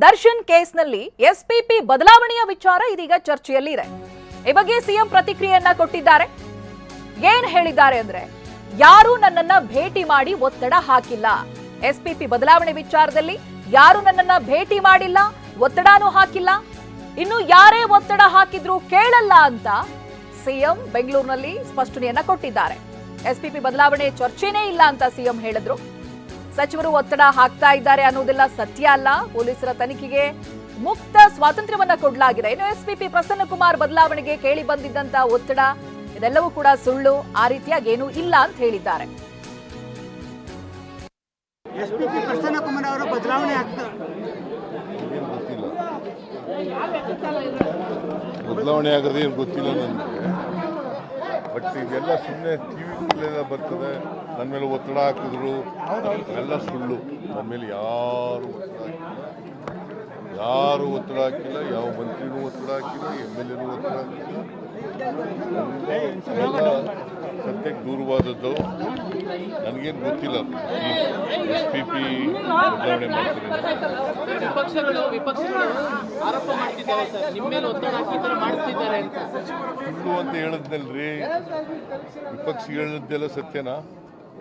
ದರ್ಶನ್ ಕೇಸ್ನಲ್ಲಿ ಎಸ್ಪಿಪಿ ಬದಲಾವಣೆಯ ವಿಚಾರ ಇದೀಗ ಚರ್ಚೆಯಲ್ಲಿ ಇದೆ ಈ ಬಗ್ಗೆ ಸಿಎಂ ಪ್ರತಿಕ್ರಿಯೆಯನ್ನ ಕೊಟ್ಟಿದ್ದಾರೆ. ಏನ್ ಹೇಳಿದ್ದಾರೆ ಅಂದ್ರೆ, ಯಾರು ನನ್ನನ್ನ ಭೇಟಿ ಮಾಡಿ ಒತ್ತಡ ಹಾಕಿಲ್ಲ. ಎಸ್ಪಿಪಿ ಬದಲಾವಣೆ ವಿಚಾರದಲ್ಲಿ ಯಾರು ನನ್ನನ್ನ ಭೇಟಿ ಮಾಡಿಲ್ಲ, ಒತ್ತಡನೂ ಹಾಕಿಲ್ಲ. ಇನ್ನು ಯಾರೇ ಒತ್ತಡ ಹಾಕಿದ್ರು ಕೇಳಲ್ಲ ಅಂತ ಸಿಎಂ ಬೆಂಗಳೂರಿನಲ್ಲಿ ಸ್ಪಷ್ಟನೆಯನ್ನ ಕೊಟ್ಟಿದ್ದಾರೆ. ಎಸ್ಪಿಪಿ ಬದಲಾವಣೆ ಚರ್ಚೆನೇ ಇಲ್ಲ ಅಂತ ಸಿಎಂ ಹೇಳಿದ್ರು. ಸಚಿವರು ಒತ್ತಡ ಹಾಕ್ತಾ ಇದ್ದಾರೆ ಅನ್ನೋದೆಲ್ಲ ಸತ್ಯ ಅಲ್ಲ. ಪೊಲೀಸರ ತನಿಖೆಗೆ ಮುಕ್ತ ಸ್ವಾತಂತ್ರ್ಯವನ್ನ ಕೊಡಲಾಗಿದೆ. ಇನ್ನು ಎಸ್ಪಿಪಿ ಪ್ರಸನ್ನ ಕುಮಾರ್ ಬದಲಾವಣೆಗೆ ಕೇಳಿ ಬಂದಿದ್ದಂತ ಒತ್ತಡ ಇದೆಲ್ಲವೂ ಕೂಡ ಸುಳ್ಳು. ಆ ರೀತಿಯಾಗಿ ಏನೂ ಇಲ್ಲ ಅಂತ ಹೇಳಿದ್ದಾರೆ. ಪ್ರಸನ್ನ ಕುಮಾರ್ ಅವರು ಬದಲಾವಣೆ ಆಗ್ತಾರೆ ಗೊತ್ತಿಲ್ಲ ನನಗೆ. ಬಟ್ ಇದೆಲ್ಲ ಸುಮ್ಮನೆ ಟಿ ವಿಗಳೆಲ್ಲ ಬರ್ತದೆ. ನನ್ನ ಮೇಲೆ ಒತ್ತಡ ಹಾಕಿದ್ರು. ಎಲ್ಲ ಸುಳ್ಳು. ನನ್ನ ಮೇಲೆ ಯಾರು ಒತ್ತಡ ಹಾಕಿಲ್ಲ. ಯಾರು ಒತ್ತಡ ಹಾಕಿಲ್ಲ. ಯಾವ ಮಂತ್ರಿನೂ ಒತ್ತಡ ಹಾಕಿಲ್ಲ. ಎಂ ಎಲ್ ಎನೂ ಒತ್ತಡ ಹಾಕಿಲ್ಲ. ಸತ್ಯಕ್ಕೆ ದೂರವಾದದ್ದು ನನಗೇನು ಗೊತ್ತಿಲ್ಲ. ಎಸ್ ಪಿ ಪಿ ಬದಲಾವಣೆ ಮಾಡ್ತಾರೆ ವಿಪಕ್ಷಗಳು ವಿಪಕ್ಷಗಳು ಆರೋಪ ಮಾಡ್ತಿದ್ದಾರೆ ಸರ್. ನಿಮ್ಮ ಮೇಲೆ ಒತ್ತಡ ಹಾಕಿ ಥರ ಮಾಡಿಸ್ತಿದ್ದಾರೆ ಅಂತ. ಸುಳ್ಳು ಅಂತ ಹೇಳಿದ್ನಲ್ರಿ? ವಿಪಕ್ಷಿಗಳದ್ದೆಲ್ಲ ಸತ್ಯನಾ?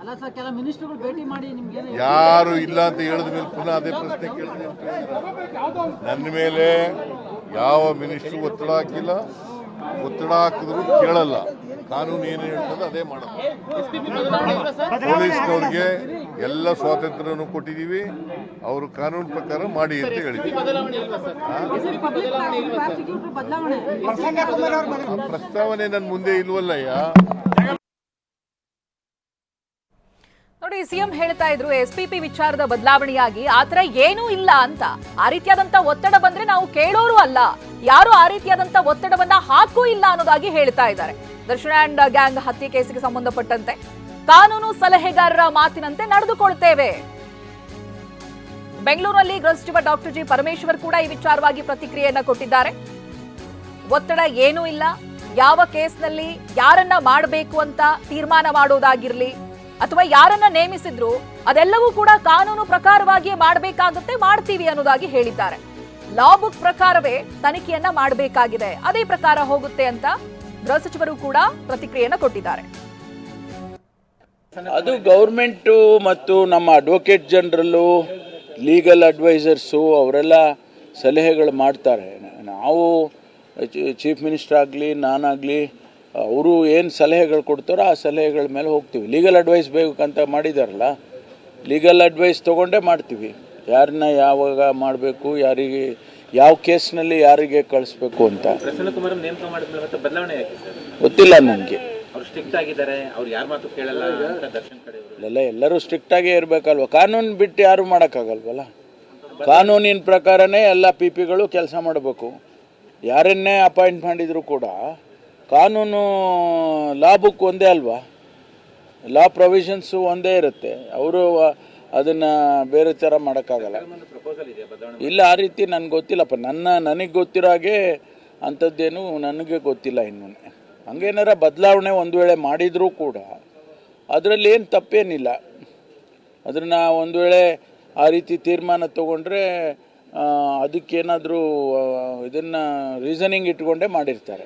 ಅಲ್ಲ ಸರ್ ಕೆಲ ಮಿನಿಸ್ಟರ್ಗಳು ಭೇಟಿ ಮಾಡಿ ನಿಮ್ಗೆ ಯಾರು ಇಲ್ಲ ಅಂತ ಹೇಳಿದ ಮೇಲೆ ಪುನಃ ಅದೇ ಪ್ರಶ್ನೆ ಕೇಳಿದ್ರೆ ನನ್ನ ಮೇಲೆ ಯಾವ ಮಿನಿಸ್ಟ್ರು ಒತ್ತಡ ಹಾಕಿಲ್ಲ. ಒತ್ತಡ ಹಾಕಿದ್ರು ಕೇಳಲ್ಲ. ಕಾನೂನು ಏನು ಹೇಳ್ತದೆ ಅದೇ ಮಾಡೋದು. ಪೊಲೀಸ್ನವ್ರಿಗೆ ಎಲ್ಲ ಸ್ವಾತಂತ್ರ್ಯನೂ ಕೊಟ್ಟಿದ್ದೀವಿ ಅವರು ಕಾನೂನು ಪ್ರಕಾರ ಮಾಡಿ ಅಂತ ಹೇಳಿದ್ದೀವಿ ಪ್ರಸ್ತಾವನೆ ನನ್ನ ಮುಂದೆ ಇಲ್ವಲ್ಲಯ್ಯ? ನೋಡಿ, ಸಿಎಂ ಹೇಳ್ತಾ ಇದ್ರು ಎಸ್ ಪಿ ಪಿ ವಿಚಾರದ ಬದಲಾವಣೆಯಾಗಿ ಆತರ ಏನೂ ಇಲ್ಲ ಅಂತ. ಆ ರೀತಿಯಾದಂತ ಒತ್ತಡ ಬಂದ್ರೆ ನಾವು ಕೇಳೋರು ಅಲ್ಲ. ಯಾರು ಆ ರೀತಿಯಾದಂತ ಒತ್ತಡವನ್ನ ಹಾಕೂ ಇಲ್ಲ ಅನ್ನೋದಾಗಿ ಹೇಳ್ತಾ ಇದ್ದಾರೆ. ದರ್ಶನ್ ಅಂಡ್ ಗ್ಯಾಂಗ್ ಹತ್ಯೆ ಕೇಸಿಗೆ ಸಂಬಂಧಪಟ್ಟಂತೆ ಕಾನೂನು ಸಲಹೆಗಾರರ ಮಾತಿನಂತೆ ನಡೆದುಕೊಳ್ತೇವೆ. ಬೆಂಗಳೂರಿನಲ್ಲಿ ಗೃಹ ಸಚಿವ ಡಾಕ್ಟರ್ ಜಿ ಪರಮೇಶ್ವರ್ ಕೂಡ ಈ ವಿಚಾರವಾಗಿ ಪ್ರತಿಕ್ರಿಯೆಯನ್ನ ಕೊಟ್ಟಿದ್ದಾರೆ. ಒತ್ತಡ ಏನೂ ಇಲ್ಲ. ಯಾವ ಕೇಸ್ನಲ್ಲಿ ಯಾರನ್ನ ಮಾಡಬೇಕು ಅಂತ ತೀರ್ಮಾನ ಮಾಡೋದಾಗಿರ್ಲಿ ಅಥವಾ ಯಾರನ್ನ ನೇಮಿಸಿದ್ರು ಅದೆಲ್ಲವೂ ಕೂಡ ಕಾನೂನು ಪ್ರಕಾರವಾಗಿಯೇ ಮಾಡಬೇಕಾಗುತ್ತೆ, ಮಾಡ್ತೀವಿ ಅನ್ನೋದಾಗಿ ಹೇಳಿದ್ದಾರೆ. ಲಾ ಬುಕ್ ಪ್ರಕಾರವೇ ತನಿಖೆಯನ್ನ ಮಾಡಬೇಕಾಗಿದೆ. ಅದೇ ಪ್ರಕಾರ ಹೋಗುತ್ತೆ ಅಂತ ಗೃಹ ಸಚಿವರು ಕೂಡ ಪ್ರತಿಕ್ರಿಯೆಯನ್ನು ಕೊಟ್ಟಿದ್ದಾರೆ. ಅದು ಗೌರ್ಮೆಂಟು ಮತ್ತು ನಮ್ಮ ಅಡ್ವೊಕೇಟ್ ಜನರಲ್ಲು ಲೀಗಲ್ ಅಡ್ವೈಸರ್ಸು ಅವರೆಲ್ಲ ಸಲಹೆಗಳು ಮಾಡ್ತಾರೆ. ನಾವು ಚೀಫ್ ಮಿನಿಸ್ಟರ್ ಆಗಲಿ, ನಾನಾಗಲಿ ಅವರು ಏನು ಸಲಹೆಗಳು ಕೊಡ್ತಾರೋ ಆ ಸಲಹೆಗಳ ಮೇಲೆ ಹೋಗ್ತೀವಿ. ಲೀಗಲ್ ಅಡ್ವೈಸ್ ಬೇಕಂತ ಮಾಡಿದಾರಲ್ಲ ಲೀಗಲ್ ಅಡ್ವೈಸ್ ತೊಗೊಂಡೇ ಮಾಡ್ತೀವಿ. ಯಾರನ್ನ ಯಾವಾಗ ಮಾಡಬೇಕು ಯಾರಿಗೆ ಯಾವ ಕೇಸ್ನಲ್ಲಿ ಯಾರಿಗೆ ಕಳಿಸ್ಬೇಕು ಅಂತ. ಗೊತ್ತಿಲ್ಲ ನನಗೆ. ಅವ್ರು ಸ್ಟ್ರಿಕ್ಟ್ ಆಗಿದ್ದಾರೆ ಅವ್ರು ಯಾರ ಮಾತು ಕೇಳಲ್ಲ ಅಂತ ದರ್ಶನ್ ಕಡೆ ಇಲ್ಲೆಲ್ಲ ಎಲ್ಲರೂ ಸ್ಟ್ರಿಕ್ಟಾಗೇ ಇರಬೇಕಲ್ವ? ಕಾನೂನು ಬಿಟ್ಟು ಯಾರು ಮಾಡೋಕ್ಕಾಗಲ್ವಲ್ಲ? ಕಾನೂನಿನ ಪ್ರಕಾರನೇ ಎಲ್ಲ ಪಿ ಪಿಗಳು ಕೆಲಸ ಮಾಡಬೇಕು. ಯಾರನ್ನೇ ಅಪಾಯಿಂಟ್ ಮಾಡಿದರೂ ಕೂಡ ಕಾನೂನು ಲಾ ಬುಕ್ ಒಂದೇ ಅಲ್ವಾ? ಲಾ ಪ್ರೊವಿಷನ್ಸು ಒಂದೇ ಇರುತ್ತೆ. ಅವರು ಅದನ್ನು ಬೇರೆ ಥರ ಮಾಡೋಕ್ಕಾಗಲ್ಲ. ಇಲ್ಲ, ಆ ರೀತಿ ನನಗೆ ಗೊತ್ತಿಲ್ಲಪ್ಪ. ನನ್ನ, ನನಗೆ ಗೊತ್ತಿರೋ ಹಾಗೆ ಅಂಥದ್ದೇನು ನನಗೆ ಗೊತ್ತಿಲ್ಲ ಇನ್ನೂ. ಹಂಗೇನಾರ ಬದಲಾವಣೆ ಒಂದು ವೇಳೆ ಮಾಡಿದರೂ ಕೂಡ ಅದರಲ್ಲಿ ಏನು ತಪ್ಪೇನಿಲ್ಲ. ಅದನ್ನು ಒಂದು ವೇಳೆ ಆ ರೀತಿ ತೀರ್ಮಾನ ತಗೊಂಡ್ರೆ ಅದಕ್ಕೇನಾದರೂ ಇದನ್ನು ರೀಸನಿಂಗ್ ಇಟ್ಕೊಂಡೇ ಮಾಡಿರ್ತಾರೆ.